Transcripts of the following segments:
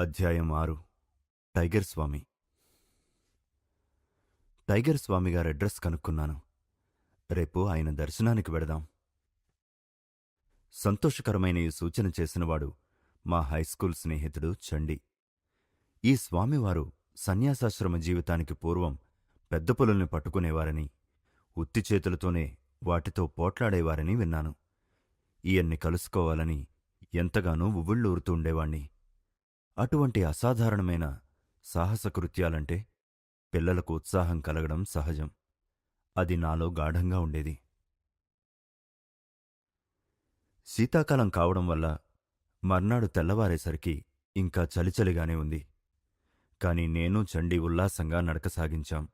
అధ్యాయం ఆరు. టైగర్ స్వామి. టైగర్ స్వామి గారి అడ్రస్ కనుక్కున్నాను. రేపు ఆయన దర్శనానికి వెడదాం. సంతోషకరమైన ఈ సూచన చేసినవాడు మా హైస్కూల్ స్నేహితుడు చండి. ఈ స్వామివారు సన్యాసాశ్రమ జీవితానికి పూర్వం పెద్ద పొలుల్ని పట్టుకునేవారని ఉత్తి చేతులతోనే వాటితో పోట్లాడేవారని విన్నాను. ఈయన్ని కలుసుకోవాలని ఎంతగానో ఉవ్విళ్ళూరుతూ ఉండేవాణ్ణి. అటువంటి అసాధారణమైన సాహసకృత్యాలంటే పిల్లలకు ఉత్సాహం కలగడం సహజం. అది నాలో గాఢంగా ఉండేది. శీతాకాలం కావడం వల్ల మర్నాడు తెల్లవారేసరికి ఇంకా చలిచలిగానే ఉంది. కాని నేను చండీ ఉల్లాసంగా నడక సాగించాం.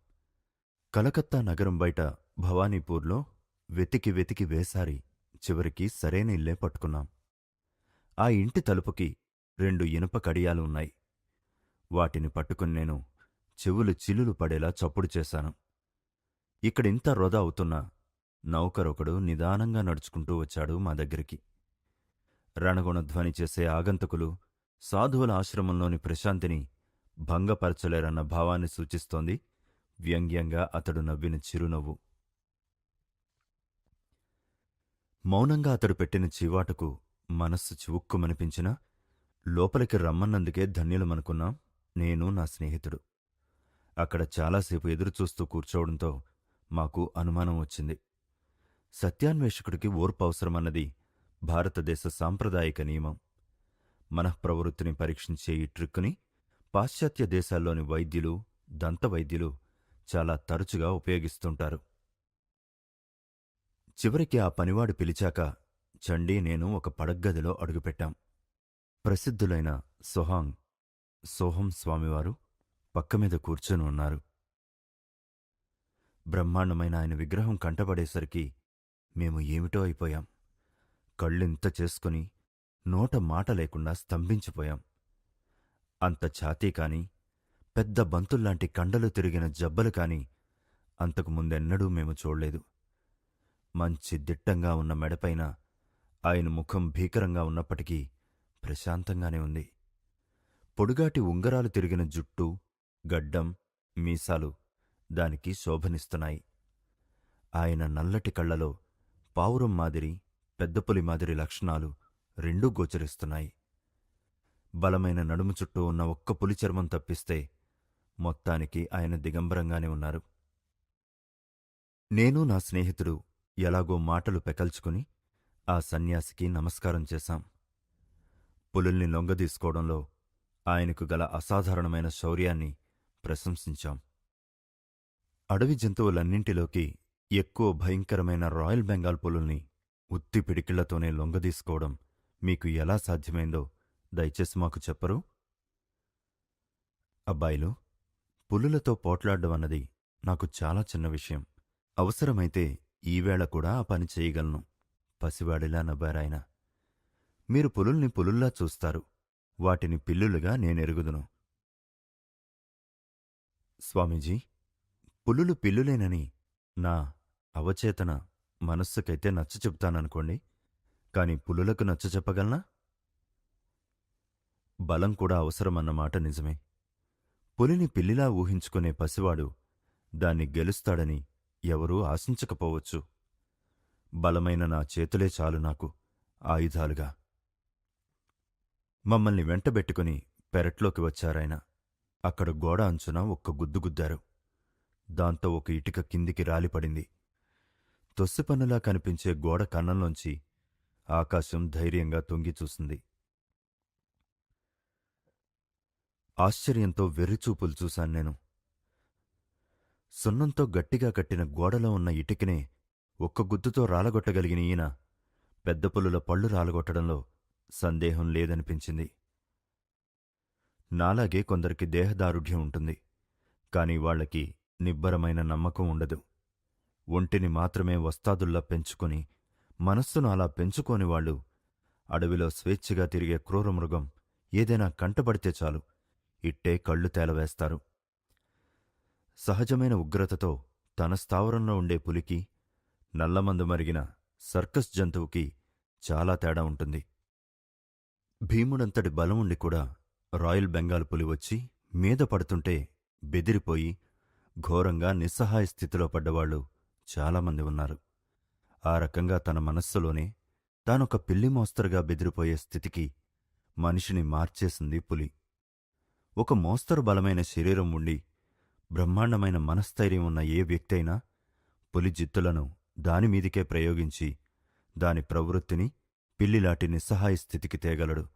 కలకత్తా నగరం బయట భవానీపూర్లో వెతికి వెతికి వేసారి చివరికి సరైన ఇల్లే పట్టుకున్నాం. ఆ ఇంటి తలుపుకి రెండు ఇనుప కడియాలు ఉన్నాయి. వాటిని పట్టుకుని నేను చెవులు చిల్లులు పడేలా చప్పుడు చేశాను. ఇక్కడింత వృధా అవుతున్నా నౌకరొకడు నిదానంగా నడుచుకుంటూ వచ్చాడు మా దగ్గరికి. రణగుణధ్వని చేసే ఆగంతకులు సాధువుల ఆశ్రమంలోని ప్రశాంతిని భంగపరచలేరన్న భావాన్ని సూచిస్తోంది. వ్యంగ్యంగా అతడు నవ్విన చిరునవ్వు. మౌనంగా అతడు పెట్టిన చీవాటకు మనస్సు చివుక్కుమనిపించినా లోపలికి రమ్మన్నందుకే ధన్యులమనుకున్నాం నేను నా స్నేహితుడు. అక్కడ చాలాసేపు ఎదురుచూస్తూ కూర్చోవడంతో మాకు అనుమానం వచ్చింది. సత్యాన్వేషకుడికి ఓర్పు అవసరమన్నది భారతదేశ సాంప్రదాయిక నియమం. మనఃప్రవృత్తిని పరీక్షించే ఈ ట్రిక్కుని పాశ్చాత్య దేశాల్లోని వైద్యులు దంతవైద్యులు చాలా తరచుగా ఉపయోగిస్తుంటారు. చివరికి ఆ పనివాడు పిలిచాక చండీ నేను ఒక పడగ్గదిలో అడుగుపెట్టాం. ప్రసిద్ధులైన సొహాంగ్ సోహం స్వామివారు పక్కమీద కూర్చొని ఉన్నారు. బ్రహ్మాండమైన ఆయన విగ్రహం కంటపడేసరికి మేము ఏమిటో అయిపోయాం. కళ్ళింత చేసుకుని నోట మాట లేకుండా స్తంభించిపోయాం. అంత ఛాతీ కాని పెద్ద బంతుల్లాంటి కండలు తిరిగిన జబ్బలు కాని అంతకు ముందెన్నడూ మేము చూడలేదు. మంచి దిట్టంగా ఉన్న మెడపైన ఆయన ముఖం భీకరంగా ఉన్నప్పటికీ ప్రశాంతంగానే ఉంది. పొడుగాటి ఉంగరాలు తిరిగిన జుట్టు గడ్డం మీసాలు దానికి శోభనిస్తున్నాయి. ఆయన నల్లటి కళ్ళలో పావురం మాదిరి పెద్దపులి మాదిరి లక్షణాలు రెండూ గోచరిస్తున్నాయి. బలమైన నడుము చుట్టూ ఉన్న ఒక్క పులి చర్మం తప్పిస్తే మొత్తానికి ఆయన దిగంబరంగానే ఉన్నారు. నేను నా స్నేహితుడు ఎలాగో మాటలు పెకల్చుకుని ఆ సన్యాసికి నమస్కారం చేశాం. పులుల్ని లొంగదీసుకోవడంలో ఆయనకు గల అసాధారణమైన శౌర్యాన్ని ప్రశంసించాం. అడవి జంతువులన్నింటిలోకి ఎక్కువ భయంకరమైన రాయల్ బెంగాల్ పులుల్ని ఉత్తి పిడికిళ్ళతోనే లొంగదీసుకోవడం మీకు ఎలా సాధ్యమైందో దయచేసి మాకు చెప్పరు? అబ్బాయిలు పులులతో పోట్లాడడం అన్నది నాకు చాలా చిన్న విషయం. అవసరమైతే ఈవేళ కూడా ఆ పని చేయగలను. పసివాడిలా నవ్వారాయన. మీరు పులుల్ని పులుల్లా చూస్తారు. వాటిని పిల్లులుగా నేనెరుగుదును. స్వామీజీ పులులు పిల్లులేనని నా అవచేతన మనస్సుకైతే నచ్చ చెప్తాననుకోండి కాని పులులకు నచ్చ చెప్పగలనా? బలం కూడా అవసరమన్నమాట నిజమే. పులిని పిల్లిలా ఊహించుకునే పసివాడు దాన్ని గెలుస్తాడని ఎవరూ ఆశించకపోవచ్చు. బలమైన నా చేతులే చాలు నాకు ఆయుధాలుగా. మమ్మల్ని వెంటబెట్టుకుని పెరట్లోకి వచ్చారాయన. అక్కడ గోడ అంచున ఒక్క గుద్దు గుద్దారు. దాంతో ఒక ఇటుక కిందికి రాలిపడింది. తొస్సిపన్నులా కనిపించే గోడ కన్నంలోంచి ఆకాశం ధైర్యంగా తొంగి చూసింది. ఆశ్చర్యంతో వెర్రిచూపులు చూశాను నేను. సున్నంతో గట్టిగా కట్టిన గోడలో ఉన్న ఇటుకనే ఒక్క గుద్దుతో రాలగొట్టగలిగిన ఈయన పెద్ద పుల్లుల పళ్ళు రాలగొట్టడంలో సందేహం లేదనిపించింది. నాలాగే కొందరికి దేహదారుఢ్యం ఉంటుంది కాని వాళ్ళకి నిబ్బరమైన నమ్మకం ఉండదు. ఒంటిని మాత్రమే వస్తాదుల్లా పెంచుకొని మనస్సును అలా పెంచుకోని వాళ్ళు అడవిలో స్వేచ్ఛగా తిరిగే క్రూరమృగం ఏదైనా కంటపడితే చాలు ఇట్టే కళ్ళు తేలవేస్తారు. సహజమైన ఉగ్రతతో తన స్థావరంలో ఉండే పులికి నల్లమందు మరిగిన సర్కస్ జంతువుకి చాలా తేడా ఉంటుంది. భీముడంతటి బలం కూడా రాయల్ బెంగాల్ పులి వచ్చి మీద పడుతుంటే బెదిరిపోయి ఘోరంగా నిస్సహాయ స్థితిలో పడ్డవాళ్ళు చాలామంది ఉన్నారు. ఆ రకంగా తన మనస్సులోనే తానొక పిల్లి మోస్తరుగా బెదిరిపోయే స్థితికి మనిషిని మార్చేసింది పులి. ఒక మోస్తరు బలమైన శరీరం ఉండి బ్రహ్మాండమైన మనస్థైర్యం ఉన్న ఏ వ్యక్తి అయినా పులి జిత్తులను దానిమీదికే ప్రయోగించి దాని ప్రవృత్తిని పిల్లిలాంటి నిస్సహాయ స్థితికి తేగలడు.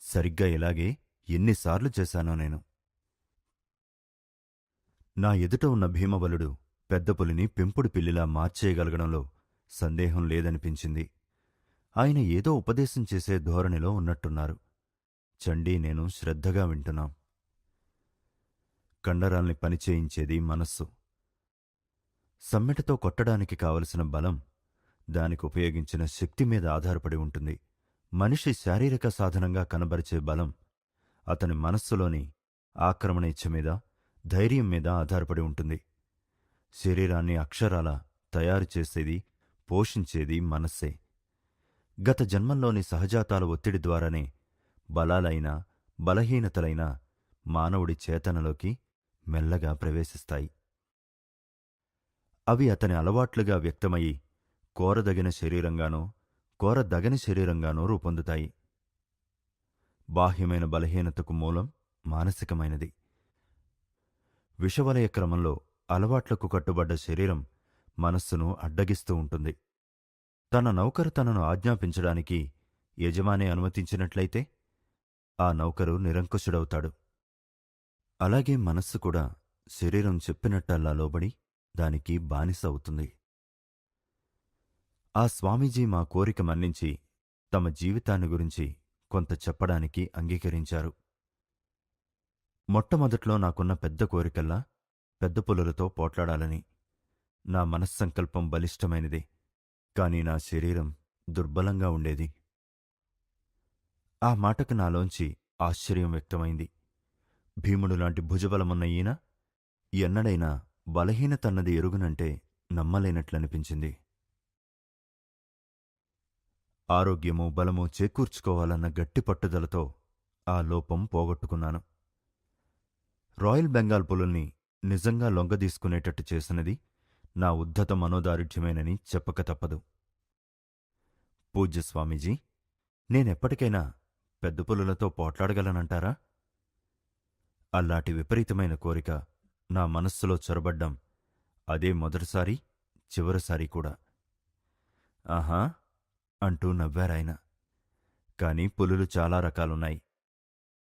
సరిగ్గా ఇలాగే ఎన్నిసార్లు చేశానో నేను. నా ఎదుట ఉన్న భీమబలుడు పెద్ద పులిని పెంపుడు పిల్లిలా మార్చేయగలగడంలో సందేహం లేదనిపించింది. ఆయన ఏదో ఉపదేశం చేసే ధోరణిలో ఉన్నట్టున్నారు. చండీ నేను శ్రద్ధగా వింటున్నాం. కండరాల్ని పనిచేయించేది మనస్సు. సమ్మెటతో కొట్టడానికి కావలసిన బలం దానికి ఉపయోగించిన శక్తి మీద ఆధారపడి ఉంటుంది. మనిషి శారీరక సాధనంగా కనబరిచే బలం అతని మనస్సులోని ఆక్రమణ ఇచ్చ మీద ధైర్యం మీద ఆధారపడి ఉంటుంది. శరీరాన్ని అక్షరాల తయారు చేసేది పోషించేది మనస్సే. గత జన్మంలోని సహజాతాల ఒత్తిడి ద్వారానే బలాలైన బలహీనతలైన మానవుడి చేతనలోకి మెల్లగా ప్రవేశిస్తాయి. అవి అతని అలవాట్లుగా వ్యక్తమయ్యి కోరదగిన శరీరంగానో కోరదగని శరీరంగానో రూపొందుతాయి. బాహ్యమైన బలహీనతకు మూలం మానసికమైనది. విషవలయ క్రమంలో అలవాట్లకు కట్టుబడ్డ శరీరం మనస్సును అడ్డగిస్తూ ఉంటుంది. తన నౌకరు తనను ఆజ్ఞాపించడానికి యజమాని అనుమతించినట్లయితే ఆ నౌకరు నిరంకుశుడవుతాడు. అలాగే మనస్సు కూడా శరీరం చెప్పినట్టల్లా లోబడి దానికి బానిస అవుతుంది. ఆ స్వామీజీ మా కోరిక మన్నించి తమ జీవితాన్ని గురించి కొంత చెప్పడానికి అంగీకరించారు. మొట్టమొదట్లో నాకున్న పెద్ద కోరికల్లా పెద్ద పులులతో పోట్లాడాలని నా మనస్సంకల్పం బలిష్టమైనది కాని నా శరీరం దుర్బలంగా ఉండేది. ఆ మాటకు నాలోంచి ఆశ్చర్యం వ్యక్తమైంది. భీముడు లాంటి భుజబలమున్న ఈయన ఎన్నడైనా బలహీనతన్నది ఎరుగునంటే నమ్మలేనట్లనిపించింది. ఆరోగ్యము బలము చేకూర్చుకోవాలన్న గట్టి పట్టుదలతో ఆ లోపం పోగొట్టుకున్నాను. రాయల్ బెంగాల్ పులుల్ని నిజంగా లొంగదీసుకునేటట్టు చేసినది నా ఉద్ధత మనోదారుఢ్యమేనని చెప్పక తప్పదు. పూజ్య స్వామీజీ నేనెప్పటికైనా పెద్ద పులులతో పోట్లాడగలనంటారా? అల్లాటి విపరీతమైన కోరిక నా మనస్సులో చొరబడ్డం అదే మొదటిసారి చివరిసారి కూడా. ఆహా! అంటూ నవ్వారాయన. కాని పులులు చాలా రకాలున్నాయి.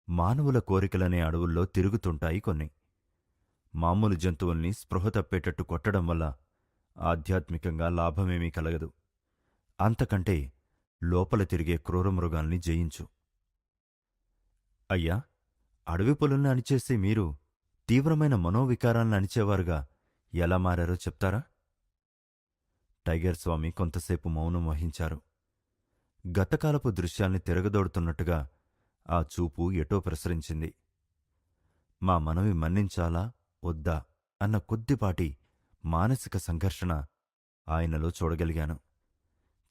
మానవుల కోరికలనే అడవుల్లో తిరుగుతుంటాయి కొన్ని. మామూలు జంతువుల్ని స్పృహ తప్పేటట్టు కొట్టడం వల్ల ఆధ్యాత్మికంగా లాభమేమీ కలగదు. అంతకంటే లోపల తిరిగే క్రూరమృగాల్ని జయించు. అయ్యా అడవి పులుల్ని అణిచేసి మీరు తీవ్రమైన మనోవికారాలను అణిచేవారుగా ఎలా మారారో చెప్తారా? టైగర్ స్వామి కొంతసేపు మౌనం వహించారు. గతకాలపు దృశ్యాల్ని తిరగదోడుతున్నట్టుగా ఆ చూపు ఎటో ప్రసరించింది. మా మనవి మన్నించాలా? వద్దా? అన్న కొద్దిపాటి మానసిక సంఘర్షణ ఆయనలో చూడగలిగాను.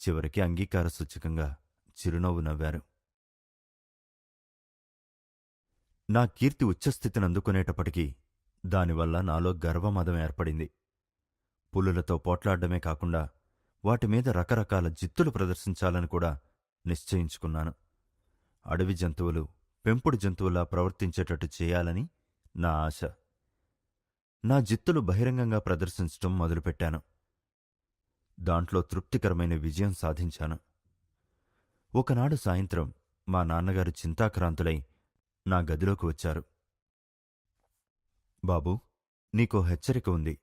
చివరికి అంగీకార సూచకంగా చిరునవ్వు నవ్వారు. నా కీర్తి ఉచ్చస్థితిని అందుకునేటప్పటికీ దానివల్ల నాలో గర్వమదం ఏర్పడింది. పులులతో పోట్లాడమే కాకుండా వాటిమీద రకరకాల జిత్తులు ప్రదర్శించాలని కూడా నిశ్చయించుకున్నాను. అడవి జంతువులు పెంపుడు జంతువులా ప్రవర్తించేటట్టు చేయాలని నా ఆశ. నా జిత్తులు బహిరంగంగా ప్రదర్శించటం మొదలుపెట్టాను. దాంట్లో తృప్తికరమైన విజయం సాధించాను. ఒకనాడు సాయంత్రం మా నాన్నగారు చింతాక్రాంతులై నా గదిలోకి వచ్చారు. బాబూ నీకో హెచ్చరిక ఉంది.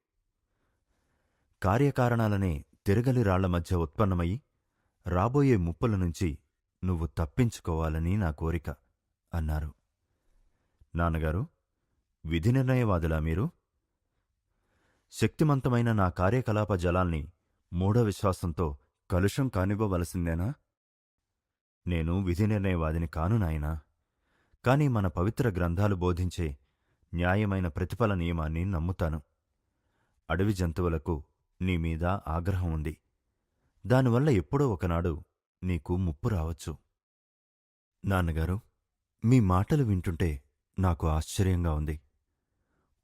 కార్యకారణాలనే తిరగలి రాళ్ళ మధ్య ఉత్పన్నమై రాబోయే ముప్పుల నుంచి నువ్వు తప్పించుకోవాలని నా కోరిక అన్నారు. నాన్నగారు విధి నిర్ణయవాదులా మీరు? శక్తిమంతమైన నా కార్యకలాప జలాల్ని మూఢ విశ్వాసంతో కలుషం కానివ్వవలసిందేనా? నేను విధి నిర్ణయవాదిని కాను నాయనా. కాని మన పవిత్ర గ్రంథాలు బోధించే న్యాయమైన ప్రతిఫల నియమాన్ని నమ్ముతాను. అడవి జంతువులకు నీ మీద ఆగ్రహం ఉంది. దానివల్ల ఎప్పుడో ఒకనాడు నీకు ముప్పు రావచ్చు. నాన్నగారు మీ మాటలు వింటుంటే నాకు ఆశ్చర్యంగా ఉంది.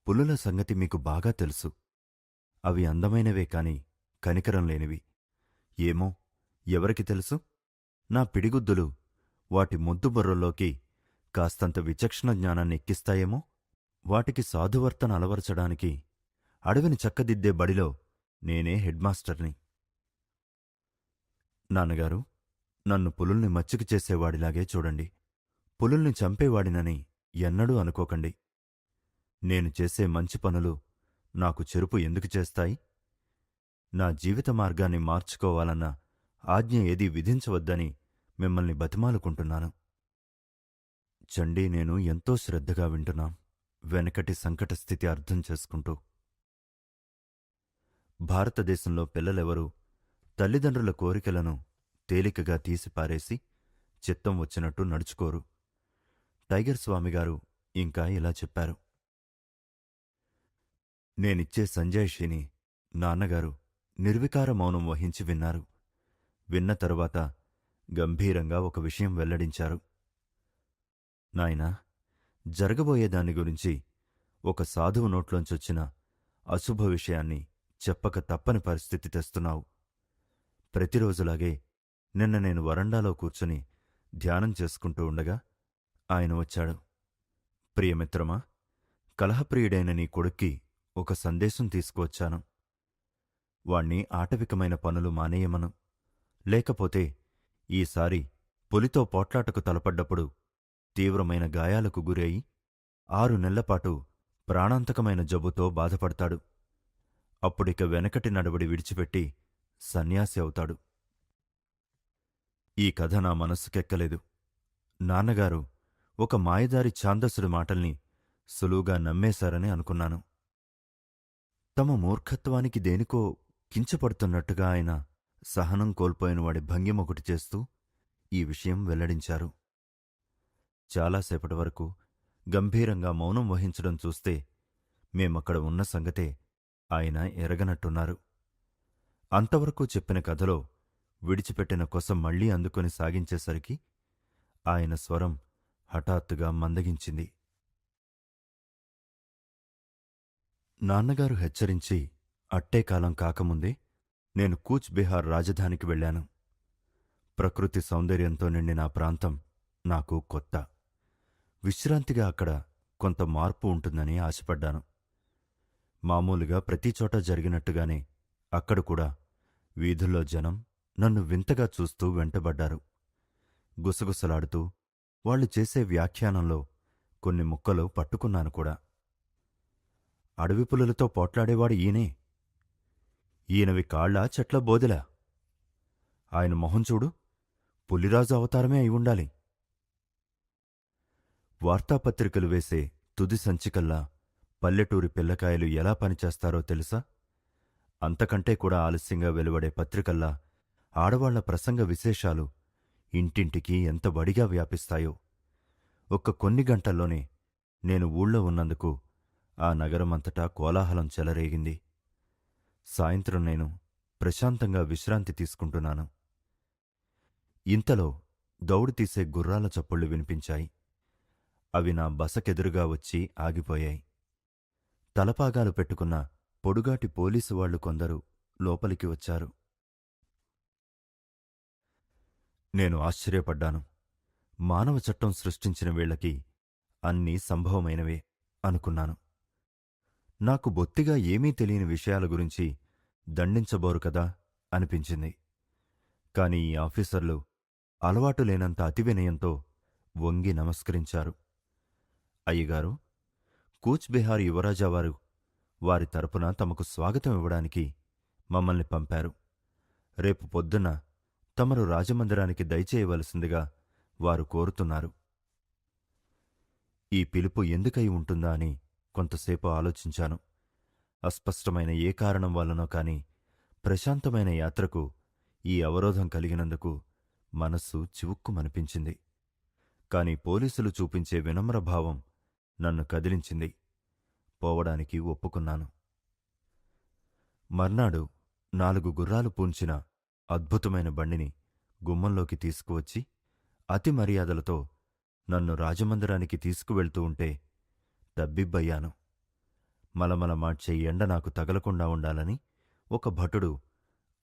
పులుల సంగతి మీకు బాగా తెలుసు. అవి అందమైనవే కాని కనికరం లేనివి. ఏమో ఎవరికి తెలుసు? నా పిడిగుద్దులు వాటి ముద్దు బుర్రల్లోకి కాస్తంత విచక్షణ జ్ఞానాన్ని ఎక్కిస్తాయేమో? వాటికి సాధువర్తన అలవరచడానికి అడవిని చక్కదిద్దే బడిలో నేనే హెడ్మాస్టర్ని. నాన్నగారు నన్ను పులుల్ని మచ్చిక చేసేవాడిలాగే చూడండి. పులుల్ని చంపేవాడినని ఎన్నడూ అనుకోకండి. నేను చేసే మంచి పనులు నాకు చెరుపు ఎందుకు చేస్తాయి? నా జీవిత మార్గాన్ని మార్చుకోవాలన్న ఆజ్ఞ ఏదీ విధించవద్దని మిమ్మల్ని బతిమాలుకుంటున్నాను. చండీ నేను ఎంతో శ్రద్ధగా వింటున్నాం. వెనకటి సంకట స్థితి అర్థం చేసుకుంటూ. భారతదేశంలో పిల్లలెవరూ తల్లిదండ్రుల కోరికలను తేలికగా తీసిపారేసి చిత్తం వచ్చినట్టు నడుచుకోరు. టైగర్ స్వామిగారు ఇంకా ఇలా చెప్పారు. నేనిచ్చే సంజాయిషిని నాన్నగారు నిర్వికార మౌనం వహించి విన్నారు. విన్న తరువాత గంభీరంగా ఒక విషయం వెల్లడించారు. నాయనా జరగబోయేదాన్ని గురించి ఒక సాధువు నోట్లోంచొచ్చిన అశుభ విషయాన్ని చెప్పక తప్పని పరిస్థితి తెస్తున్నావు. ప్రతిరోజులాగే నిన్న నేను వరండాలో కూర్చుని ధ్యానం చేసుకుంటూ ఉండగా ఆయన వచ్చాడు. ప్రియమిత్రమా కలహప్రియుడైన నీ కొడుక్కి ఒక సందేశం తీసుకువచ్చాను. వాణ్ణి ఆటవికమైన పనులు మానేయమను. లేకపోతే ఈసారి పులితో పోట్లాటకు తలపడ్డప్పుడు తీవ్రమైన గాయాలకు గురై ఆరు నెలలపాటు ప్రాణాంతకమైన జబ్బుతో బాధపడతాడు. అప్పుడిక వెనకటి నడవడి విడిచిపెట్టి సన్యాసి అవుతాడు. ఈ కథ నా మనస్సుకెక్కలేదు నాన్నగారు ఒక మాయదారి ఛాందసుడి మాటల్ని సులువుగా నమ్మేశారని అనుకున్నాను. తమ మూర్ఖత్వానికి దేనికో కించపడుతున్నట్టుగా ఆయన సహనం కోల్పోయిన వాడి భంగిమొకటి చేస్తూ ఈ విషయం వెల్లడించారు. చాలాసేపటి వరకు గంభీరంగా మౌనం వహించడం చూస్తే మేమక్కడ ఉన్న సంగతే ఆయన ఎరగనట్టున్నారు. అంతవరకు చెప్పిన కథలో విడిచిపెట్టిన కొసం మళ్ళీ అందుకొని సాగించేసరికి ఆయన స్వరం హఠాత్తుగా మందగించింది. నాన్నగారు హెచ్చరించి అట్టే కాలం కాకముందే నేను కూచ్ బిహార్ రాజధానికి వెళ్ళాను. ప్రకృతి సౌందర్యంతో నిండిన ఆ ప్రాంతం నాకు కొత్త. విశ్రాంతిగా అక్కడ కొంత మార్పు ఉంటుందని ఆశపడ్డాను. మామూలుగా ప్రతిచోట జరిగినట్టుగానే అక్కడ కూడా వీధుల్లో జనం నన్ను వింతగా చూస్తూ వెంటబడ్డారు. గుసగుసలాడుతూ వాళ్ళు చేసే వ్యాఖ్యానంలో కొన్ని ముక్కలు పట్టుకున్నాను కూడా. అడవి పులులతో పోట్లాడేవాడు ఈయనే. ఈయనవి కాళ్ళ చెట్ల బోదిలా. ఆయన మొహం చూడు పులిరాజు అవతారమే అయి ఉండాలి. వార్తాపత్రికలు వేసే తుది సంచికల్లా పల్లెటూరి పిల్లకాయలు ఎలా పనిచేస్తారో తెలుసా? అంతకంటే కూడా ఆలస్యంగా వెలువడే పత్రికల్లా ఆడవాళ్ళ ప్రసంగ విశేషాలు ఇంటింటికి ఎంత బడిగా వ్యాపిస్తాయో. ఒక్క కొన్ని గంటల్లోనే నేను ఊళ్ళో ఉన్నందుకు ఆ నగరమంతటా కోలాహలం చెలరేగింది. సాయంత్రం నేను ప్రశాంతంగా విశ్రాంతి తీసుకుంటున్నాను. ఇంతలో దౌడు తీసే గుర్రాల చప్పుళ్ళు వినిపించాయి. అవి నా బసకెదురుగా వచ్చి ఆగిపోయాయి. తలపాగాలు పెట్టుకున్న పొడుగాటి పోలీసు వాళ్ళు కొందరు లోపలికి వచ్చారు. నేను ఆశ్చర్యపడ్డాను. మానవ చట్టం సృష్టించిన వీళ్ళకి అన్నీ సంభవమైనవే అనుకున్నాను. నాకు బొత్తిగా ఏమీ తెలియని విషయాల గురించి దండించబోరు కదా అనిపించింది. కాని ఈ ఆఫీసర్లు అలవాటు లేనంత అతి వినయంతో వంగి నమస్కరించారు. అయ్యగారు కూచ్ బిహార్ యువరాజావారు వారి తరపున తమకు స్వాగతం ఇవ్వడానికి మమ్మల్ని పంపారు. రేపు పొద్దున్న తమరు రాజమందిరానికి దయచేయవలసిందిగా వారు కోరుతున్నారు. ఈ పిలుపు ఎందుకై ఉంటుందా అని కొంతసేపు ఆలోచించాను. అస్పష్టమైన ఏ కారణం వల్లనో కాని ప్రశాంతమైన యాత్రకు ఈ అవరోధం కలిగినందుకు మనస్సు చివుక్కుమనిపించింది. కాని పోలీసులు చూపించే వినమ్రభావం నన్ను కదిలించింది. పోవడానికి ఒప్పుకున్నాను. మర్నాడు నాలుగు గుర్రాలు పూంచిన అద్భుతమైన బండిని గుమ్మంలోకి తీసుకువచ్చి అతి మర్యాదలతో నన్ను రాజమందిరానికి తీసుకువెళ్తూ ఉంటే దబ్బిబ్బయ్యాను. మలమల మార్చే ఎండ నాకు తగలకుండా ఉండాలని ఒక భటుడు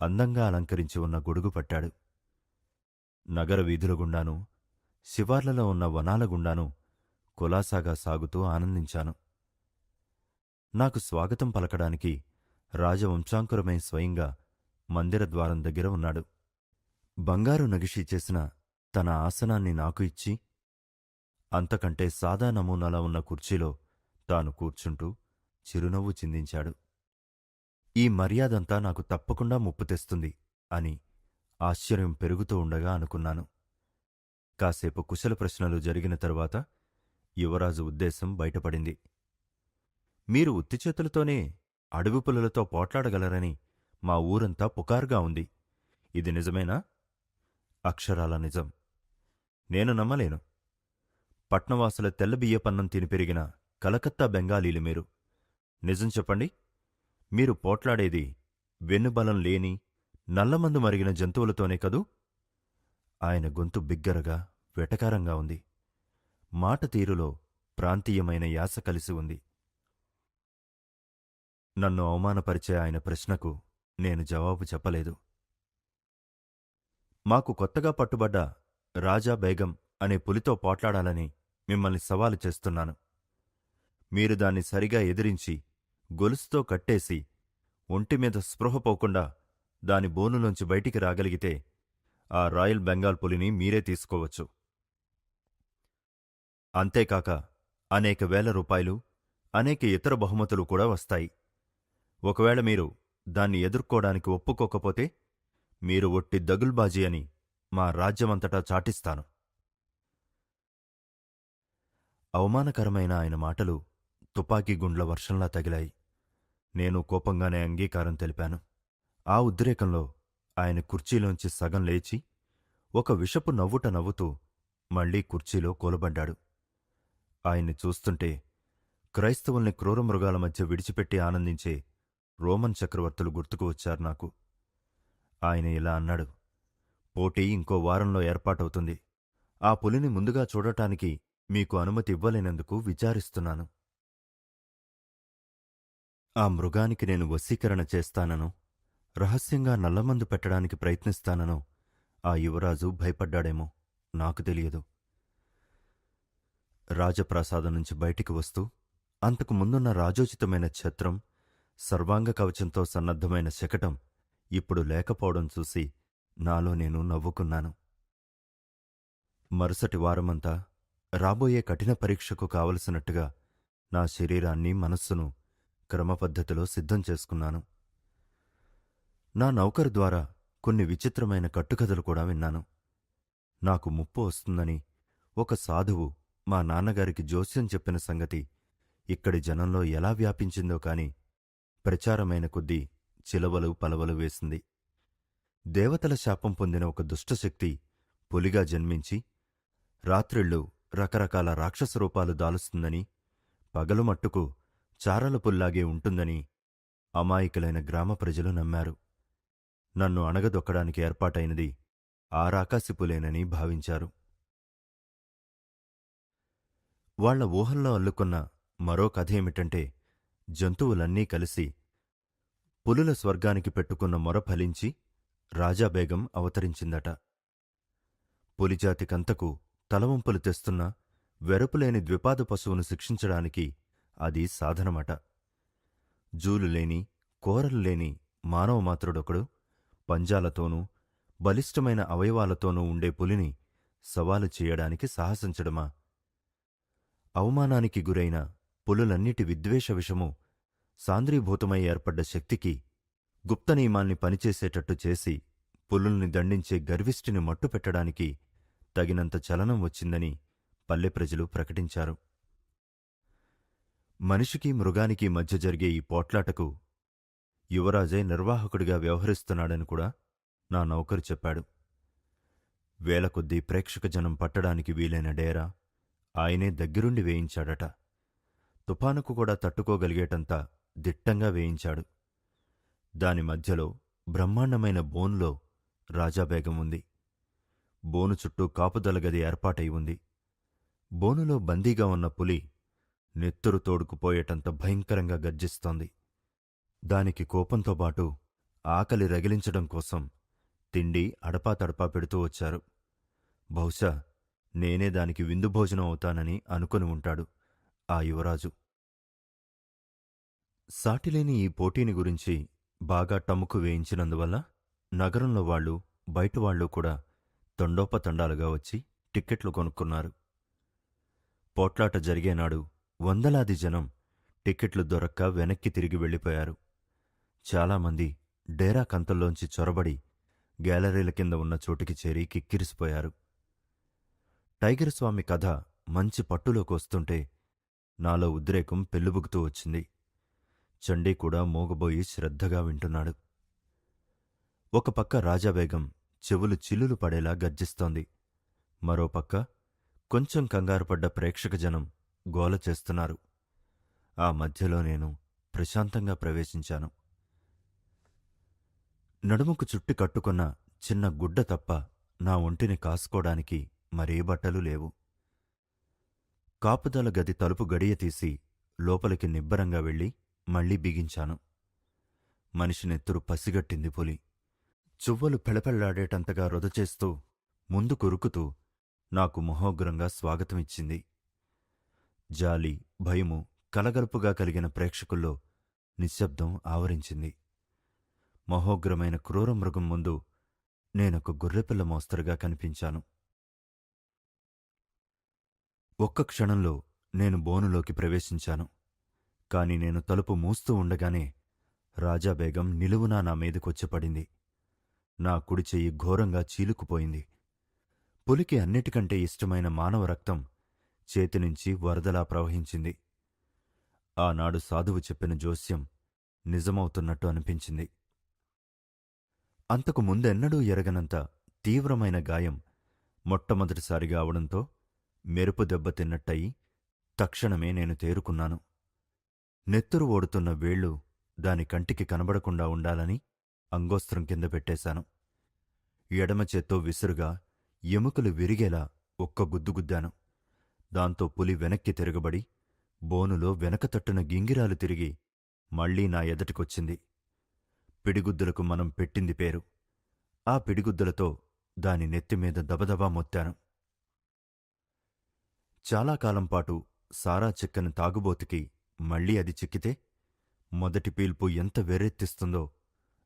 అందంగా అలంకరించి ఉన్న గొడుగు పట్టాడు. నగర వీధుల గుండాను శివార్లలో ఉన్న వనాల గుండాను కులాసాగా సాగుతూ ఆనందించాను. నాకు స్వాగతం పలకడానికి రాజవంశాంకురమై స్వయంగా మందిర ద్వారం దగ్గర ఉన్నాడు. బంగారు నగిషి చేసిన తన ఆసనాన్ని నాకు ఇచ్చి అంతకంటే సాదా నమూనాలా ఉన్న కుర్చీలో తాను కూర్చుంటూ చిరునవ్వు చిందించాడు. ఈ మర్యాదంతా నాకు తప్పకుండా ముప్పు తెస్తుంది అని ఆశ్చర్యం పెరుగుతూ ఉండగా అనుకున్నాను. కాసేపు కుశల ప్రశ్నలు జరిగిన తరువాత యువరాజు ఉద్దేశం బయటపడింది. మీరు ఉత్తి చేతులతోనే అడవి పులులతో పోట్లాడగలరని మా ఊరంతా పుకారుగా ఉంది. ఇది నిజమేనా? అక్షరాల నిజం. నేను నమ్మలేను. పట్నవాసుల తెల్ల బియ్యపన్నం తిని పెరిగిన కలకత్తా బెంగాలీలు మీరు. నిజం చెప్పండి. మీరు పోట్లాడేది వెన్నుబలం లేని నల్లమందు మరిగిన జంతువులతోనే కదూ? ఆయన గొంతు బిగ్గరగా వెటకారంగా ఉంది. మాట తీరులో ప్రాంతీయమైన యాస కలిసి ఉంది. నన్ను అవమానపరిచే ఆయన ప్రశ్నకు నేను జవాబు చెప్పలేదు. మాకు కొత్తగా పట్టుబడ్డ రాజా బేగం అనే పులితో పోట్లాడాలని మిమ్మల్ని సవాలు చేస్తున్నాను. మీరు దాన్ని సరిగా ఎదిరించి గొలుసుతో కట్టేసి ఒంటిమీద స్పృహ పోకుండా దాని బోనులోంచి బయటికి రాగలిగితే ఆ రాయల్ బెంగాల్ పులిని మీరే తీసుకోవచ్చు. అంతేకాక అనేక వేల రూపాయలు అనేక ఇతర బహుమతులు కూడా వస్తాయి. ఒకవేళ మీరు దాన్ని ఎదుర్కోవడానికి ఒప్పుకోకపోతే మీరు ఒట్టి దగుల్బాజీ అని మా రాజ్యమంతటా చాటిస్తాను. అవమానకరమైన ఆయన మాటలు తుపాకీ గుండ్ల వర్షంలా తగిలాయి. నేను కోపంగానే అంగీకారం తెలిపాను. ఆ ఉద్రేకంలో ఆయన కుర్చీలోంచి సగం లేచి ఒక విషపు నవ్వుట నవ్వుతూ మళ్ళీ కుర్చీలో కూలబడ్డాడు. ఆయన్ని చూస్తుంటే క్రైస్తవుల్ని క్రూరమృగాల మధ్య విడిచిపెట్టి ఆనందించే రోమన్ చక్రవర్తులు గుర్తుకు వచ్చారు నాకు. ఆయన ఇలా అన్నాడు పోటీ ఇంకో వారంలో ఏర్పాటవుతుంది. ఆ పులిని ముందుగా చూడటానికి మీకు అనుమతి ఇవ్వలేనందుకు విచారిస్తున్నాను. ఆ మృగానికి నేను వశీకరణ చేస్తాననో రహస్యంగా నల్లమందు పెట్టడానికి ప్రయత్నిస్తాననో. ఆ యువరాజు భయపడ్డాడేమో నాకు తెలియదు. రాజప్రాసాదం నుంచి బయటికి వస్తూ అంతకు ముందున్న రాజోచితమైన ఛత్రం సర్వాంగ కవచంతో సన్నద్ధమైన శకటం ఇప్పుడు లేకపోవడం చూసి నాలో నేను నవ్వుకున్నాను. మరుసటి వారమంతా రాబోయే కఠిన పరీక్షకు కావలసినట్టుగా నా శరీరాన్ని మనస్సును క్రమపద్ధతిలో సిద్ధం చేసుకున్నాను. నా నౌకరు ద్వారా కొన్ని విచిత్రమైన కట్టుకథలు కూడా విన్నాను. నాకు ముప్పు వస్తుందని ఒక సాధువు మా నాన్నగారికి జోస్యం చెప్పిన సంగతి ఇక్కడి జనంలో ఎలా వ్యాపించిందో కాని ప్రచారమైన కొద్దీ చిలవలు పలవలు వేసింది. దేవతల శాపం పొందిన ఒక దుష్టశక్తి పులిగా జన్మించి రాత్రిళ్ళు రకరకాల రాక్షస రూపాలు దాలుస్తుందని పగలు మట్టుకు చారల పుల్లాగే ఉంటుందని అమాయకులైన గ్రామ ప్రజలు నమ్మారు. నన్ను అణగదొక్కడానికి ఏర్పాటైనది ఆ రాకాసిపులేనని భావించారు. వాళ్ళ ఊహల్లో అల్లుకున్న మరో కథేమిటంటే జంతువులన్నీ కలిసి పులుల స్వర్గానికి పెట్టుకున్న మొర ఫలించి రాజాబేగం అవతరించిందట. పులిజాతికంతకు తలవంపులు తెస్తున్న వెరపులేని ద్విపాద పశువును శిక్షించడానికి అది సాధనమట. జూలులేని కోరలు లేని మానవమాత్రుడొకడు పంజాలతోనూ బలిష్టమైన అవయవాలతోనూ ఉండే పులిని సవాలు చేయడానికి సాహసించడమా? అవమానానికి గురైన పులులన్నిటి విద్వేష విషము సాంద్రీభూతమై ఏర్పడ్డ శక్తికి గుప్త నియమాల్ని పనిచేసేటట్టు చేసి పులుల్ని దండించే గర్విష్ఠిని మట్టుపెట్టడానికి తగినంత చలనం వచ్చిందని పల్లె ప్రజలు ప్రకటించారు. మనిషికి మృగానికి మధ్య జరిగే ఈ పోట్లాటకు యువరాజే నిర్వాహకుడిగా వ్యవహరిస్తున్నాడని కూడా నా నౌకరు చెప్పాడు. వేలకొద్దీ ప్రేక్షక జనం పట్టడానికి వీలైన డేరా ఆయనే దగ్గరుండి వేయించాడట. తుఫానుకు కూడా తట్టుకోగలిగేటంత దిట్టంగా వేయించాడు. దాని మధ్యలో బ్రహ్మాండమైన బోన్లో రాజాబేగం ఉంది. బోను చుట్టూ కాపుదలగది ఏర్పాటై ఉంది. బోనులో బందీగా ఉన్న పులి నెత్తురు తోడుకుపోయేటంత భయంకరంగా గర్జిస్తోంది. దానికి కోపంతో పాటు ఆకలి రగిలించడం కోసం తిండి అడపా తడపా పెడుతూ వచ్చారు. బహుశా నేనే దానికి విందు భోజనం అవుతానని అనుకొని ఉంటాడు ఆ యువరాజు. సాటిలేని ఈ పోటీని గురించి బాగా టముకు వేయించినందువల్ల నగరంలో వాళ్ళు బయటవాళ్ళు కూడా తండోపతండాలుగా వచ్చి టిక్కెట్లు కొనుక్కున్నారు. పోట్లాట జరిగేనాడు వందలాది జనం టిక్కెట్లు దొరక్క వెనక్కి తిరిగి వెళ్ళిపోయారు. చాలామంది డేరా కంతల్లోంచి చొరబడి గ్యాలరీల కింద ఉన్న చోటికి చేరి కిక్కిరిసిపోయారు. టైగర్ స్వామి కథ మంచి పట్టులోకి వస్తుంటే నాలో ఉద్రేకం పెళ్ళుబుగుతూ వచ్చింది. చండీ కూడా మోగబోయి శ్రద్ధగా వింటున్నాడు. ఒక పక్క రాజాబేగం చెవులు చిల్లులు పడేలా గర్జిస్తోంది. మరోపక్క కొంచెం కంగారుపడ్డ ప్రేక్షక జనం గోల చేస్తున్నారు. ఆ మధ్యలో నేను ప్రశాంతంగా ప్రవేశించాను. నడుముకు చుట్టి కట్టుకున్న చిన్న గుడ్డ తప్ప నా ఒంటిని కాసుకోడానికి మరే బట్టలు లేవు. కాపుదల గది తలుపు గడియ తీసి లోపలికి నిబ్బరంగా వెళ్ళి మళ్ళీ బిగించాను. మనిషి నెత్తురు పసిగట్టింది పులి. చువ్వలు పెళపెళ్ళాడేటంతగా రొదచేస్తూ ముందు కొరుకుతూ నాకు మహోగ్రంగా స్వాగతమిచ్చింది. జాలి భయము కలగలుపుగా కలిగిన ప్రేక్షకుల్లో నిశ్శబ్దం ఆవరించింది. మహోగ్రమైన క్రూర మృగం ముందు నేనొక గొర్రెపిల్ల మోస్తరుగా కనిపించాను. ఒక్క క్షణంలో నేను బోనులోకి ప్రవేశించాను. కాని నేను తలుపు మూస్తూ ఉండగానే రాజాబేగం నిలువునా నా మీదకొచ్చిపడింది నా కుడి చెయ్యి ఘోరంగా చీలుకుపోయింది. పులికి అన్నిటికంటే ఇష్టమైన మానవ రక్తం చేతినుంచి వరదలా ప్రవహించింది. ఆనాడు సాధువు చెప్పిన జోస్యం నిజమవుతున్నట్టు అనిపించింది. అంతకు ముందెన్నడూ ఎరగనంత తీవ్రమైన గాయం మొట్టమొదటిసారిగా అవడంతో మెరుపు దెబ్బతిన్నట్టయి తక్షణమే నేను తేరుకున్నాను. నెత్తురు ఓడుతున్న వేళ్ళు దాని కంటికి కనబడకుండా ఉండాలని అంగోస్త్రం కింద పెట్టేశాను. ఎడమ చేత్తో విసురుగా ఎముకలు విరిగేలా ఒక్క గుద్దుగుద్దాను దాంతో పులి వెనక్కి తిరగబడి బోనులో వెనక తట్టున గింగిరాలు తిరిగి మళ్ళీ నా ఎదటికొచ్చింది. పిడిగుద్దులకు మనం పెట్టింది పేరు. ఆ పిడిగుద్దులతో దాని నెత్తిమీద దబదబా మొత్తాను. చాలా కాలంపాటు సారా చిక్కని తాగుబోతుకి మళ్ళీ అది చిక్కితే మొదటి పీల్పు ఎంత వెర్రెత్తిస్తుందో.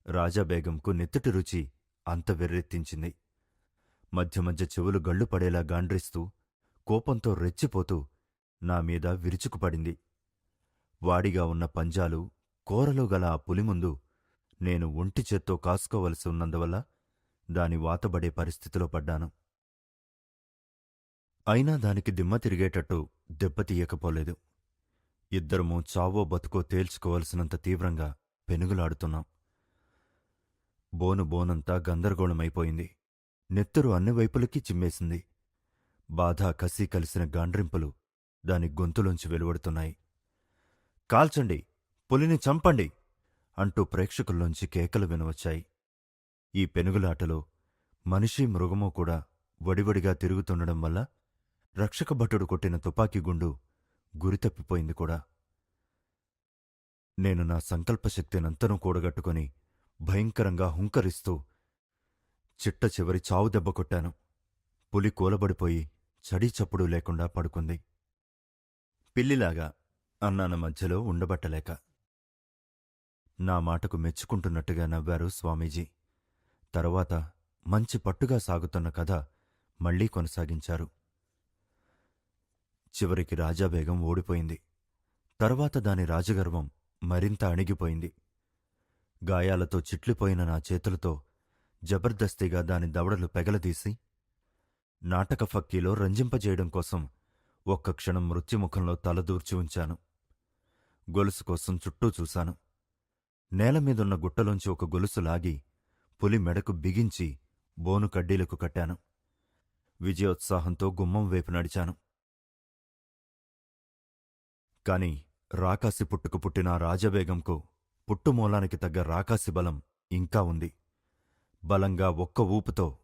రాజాబేగంకు నెత్తుటి రుచి అంత వెర్రెత్తించింది. మధ్య మధ్య చెవులు గళ్ళు పడేలా గాండ్రిస్తూ కోపంతో రెచ్చిపోతూ నా మీద విరుచుకుపడింది వాడిగా ఉన్న పంజాలు కూరలో గల ఆ పులి ముందు నేను ఒంటి చేత్తో కాసుకోవలసి ఉన్నందువల్ల దాని వాతబడే పరిస్థితిలో పడ్డాను. అయినా దానికి దిమ్మ తిరిగేటట్టు దెబ్బతీయకపోలేదు ఇద్దరము చావో బతుకో తేల్చుకోవలసినంత తీవ్రంగా పెనుగులాడుతున్నాం. బోను బోనంతా గందరగోళమైపోయింది. నెత్తురు అన్ని వైపులకి చిమ్మేసింది. బాధ కసి కలిసిన గాండ్రింపులు దాని గొంతులోంచి వెలువడుతున్నాయి. కాల్చండి పులిని చంపండి అంటూ ప్రేక్షకుల్లోంచి కేకలు వినవచ్చాయి. ఈ పెనుగులాటలో మనిషి మృగమో కూడా వడివడిగా తిరుగుతుండడం వల్ల రక్షక భటుడు కొట్టిన తుపాకీ గుండు గురితప్పిపోయింది కూడా. నేను నా సంకల్పశక్తినంతనూ కూడగట్టుకొని భయంకరంగా హుంకరిస్తూ చిట్ట చివరి చావు దెబ్బ కొట్టాను. పులి కూలబడిపోయి చడీ చప్పుడు లేకుండా పడుకుంది. పిల్లిలాగా అన్నాన మధ్యలో ఉండబట్టలేక. నా మాటకు మెచ్చుకుంటున్నట్టుగా నవ్వారు స్వామీజీ. తరువాత మంచి పట్టుగా సాగుతున్న కథ మళ్ళీ కొనసాగించారు. చివరికి రాజాబేగం ఓడిపోయింది. తర్వాత దాని రాజగర్వం మరింత అణిగిపోయింది. గాయాలతో చిట్లిపోయిన నా చేతులతో జబర్దస్తిగా దాని దవడలు పెగలదీసి నాటక ఫక్కీలో రంజింపజేయడం కోసం ఒక్క క్షణం మృత్యుముఖంలో తలదూర్చి ఉంచాను. గొలుసు కోసం చుట్టూ చూశాను. నేలమీదున్న గుట్టలోంచి ఒక గొలుసు లాగి పులి మెడకు బిగించి బోను కడ్డీలకు కట్టాను. విజయోత్సాహంతో గుమ్మం వైపు నడిచాను. కాని రాకాసి పుట్టుకు పుట్టిన రాజవేగంకు రాజబేగంకు పుట్టుమూలానికి తగ్గ రాకాసి బలం ఇంకా ఉంది. బలంగా ఒక్క ఊపుతో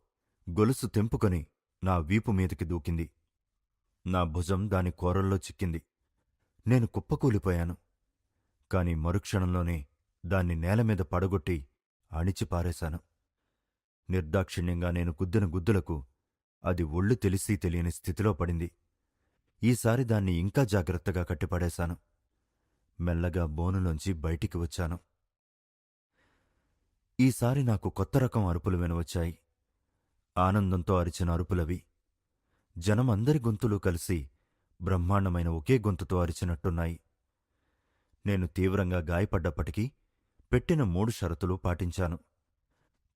గొలుసు తెంపుకొని నా వీపు మీదకి దూకింది. నా భుజం దాని కోరల్లో చిక్కింది. నేను కుప్పకూలిపోయాను. కాని మరుక్షణంలోనే దాన్ని నేలమీద పడగొట్టి అణిచిపారేశాను. నిర్దాక్షిణ్యంగా నేను గుద్దిన గుద్దులకు అది ఒళ్ళు తెలిసి తెలియని స్థితిలో పడింది. ఈసారి దాన్ని ఇంకా జాగ్రత్తగా కట్టిపడేశాను. మెల్లగా బోనులోంచి బయటికి వచ్చాను. ఈసారి నాకు కొత్త రకం అరుపులు వినవచ్చాయి. ఆనందంతో అరిచిన అరుపులవి. జనం అందరి గొంతులు కలిసి బ్రహ్మాండమైన ఒకే గొంతుతో అరిచినట్టున్నాయి. నేను తీవ్రంగా గాయపడ్డప్పటికీ పెట్టిన మూడు షరతులు పాటించాను.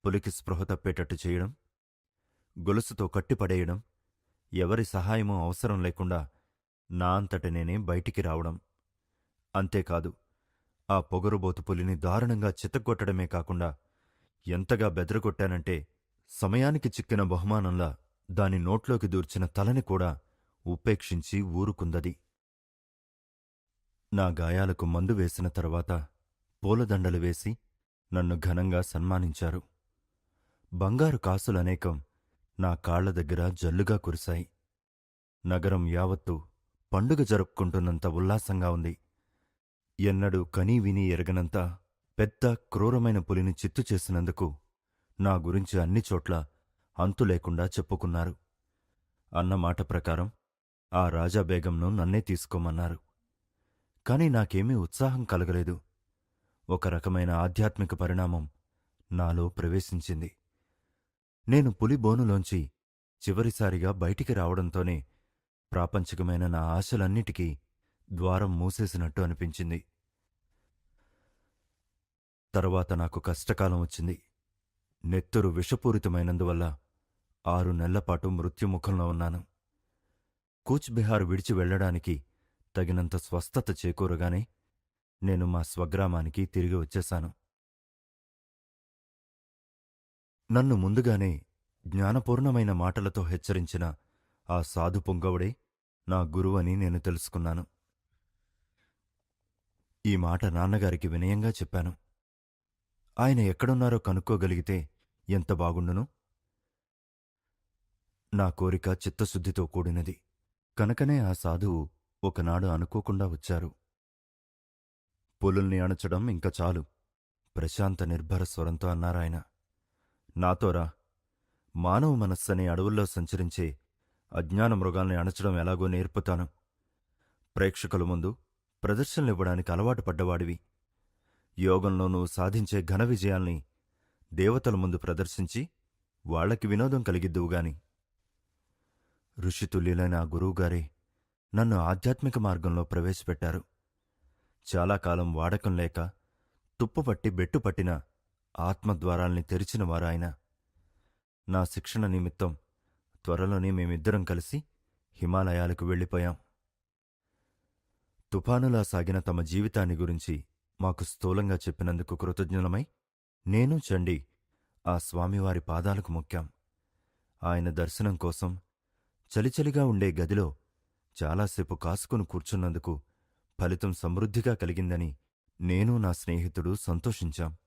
పులికి స్పృహ తప్పేటట్టు చేయడం గొలుసుతో కట్టిపడేయడం ఎవరి సహాయమూ అవసరం లేకుండా నా అంతట నేనే బయటికి రావడం. అంతేకాదు ఆ పొగరుబోతు పులిని దారుణంగా చిత్తగొట్టడమే కాకుండా ఎంతగా బెదరగొట్టానంటే సమయానికి చిక్కిన బహుమానంలా దాని నోట్లోకి దూర్చిన తలని కూడా ఉపేక్షించి ఊరుకుందది. నా గాయాలకు మందు వేసిన తర్వాత పూలదండలు వేసి నన్ను ఘనంగా సన్మానించారు. బంగారు కాసులనేకం నా కాళ్ళ దగ్గర జల్లుగా కురిశాయి. నగరం యావత్తు పండుగ జరుపుకుంటున్నంత ఉల్లాసంగా ఉంది. ఎన్నడూ కనీ విని ఎరగనంత పెద్ద క్రూరమైన పులిని చిత్తు చేసినందుకు నా గురించి అన్ని చోట్ల అంతు లేకుండా చెప్పుకున్నారు. అన్నమాట ప్రకారం ఆ రాజాబేగంను నన్నే తీసుకోమన్నారు. కాని నాకేమీ ఉత్సాహం కలగలేదు. ఒక రకమైన ఆధ్యాత్మిక పరిణామం నాలో ప్రవేశించింది. నేను పులి బోనులోంచి చివరిసారిగా బయటికి రావడంతోనే ప్రాపంచికమైన నా ఆశలన్నిటికీ ద్వారం మూసేసినట్టు అనిపించింది. తరువాత నాకు కష్టకాలం వచ్చింది. నెత్తురు విషపూరితమైనందువల్ల ఆరు నెలలపాటు మృత్యుముఖంలో ఉన్నాను. కూచ్ బిహార్ విడిచి వెళ్ళడానికి తగినంత స్వస్థత చేకూరగానే నేను మా స్వగ్రామానికి తిరిగి వచ్చేశాను. నన్ను ముందుగానే జ్ఞానపూర్ణమైన మాటలతో హెచ్చరించిన ఆ సాధు పొంగవుడే నా గురువని నేను తెలుసుకున్నాను. ఈ మాట నాన్నగారికి వినయంగా చెప్పాను. ఆయన ఎక్కడున్నారో కనుక్కోగలిగితే ఎంత బాగుండును? నా కోరిక చిత్తశుద్ధితో కూడినది. కనుకనే ఆ సాధువు ఒకనాడు అనుకోకుండా వచ్చారు. పులుల్ని అణచడం ఇంక చాలు. ప్రశాంత నిర్భర స్వరంతో అన్నారాయన. నాతోరా మానవ మనస్సనే అడవుల్లో సంచరించే అజ్ఞాన మృగాల్ని అణచడం ఎలాగో నేర్పుతాను. ప్రేక్షకుల ముందు ప్రదర్శనలివ్వడానికి అలవాటు పడ్డవాడివి. యోగంలో నువ్వు సాధించే ఘన విజయాల్ని దేవతల ముందు ప్రదర్శించి వాళ్ళకి వినోదం కలిగిద్దువుగాని ఋషితుల్యులైన ఆ గురువుగారే నన్ను ఆధ్యాత్మిక మార్గంలో ప్రవేశపెట్టారు. చాలా కాలం వాడకం లేక తుప్పుపట్టి బెట్టుపట్టిన ఆత్మద్వారాల్ని తెరిచిన వారాయన. నా శిక్షణ నిమిత్తం త్వరలోనే మేమిద్దరం కలిసి హిమాలయాలకు వెళ్ళిపోయాం. తుఫానులా సాగిన తమ జీవితాన్ని గురించి మాకు స్థూలంగా చెప్పినందుకు కృతజ్ఞులమై నేను చండి ఆ స్వామివారి పాదాలకు మొక్కాం. ఆయన దర్శనం కోసం చలిచలిగా ఉండే గదిలో చాలాసేపు కాసుకుని కూర్చున్నందుకు ఫలితం సమృద్ధిగా కలిగిందని నేను నా స్నేహితుడు సంతోషించాం.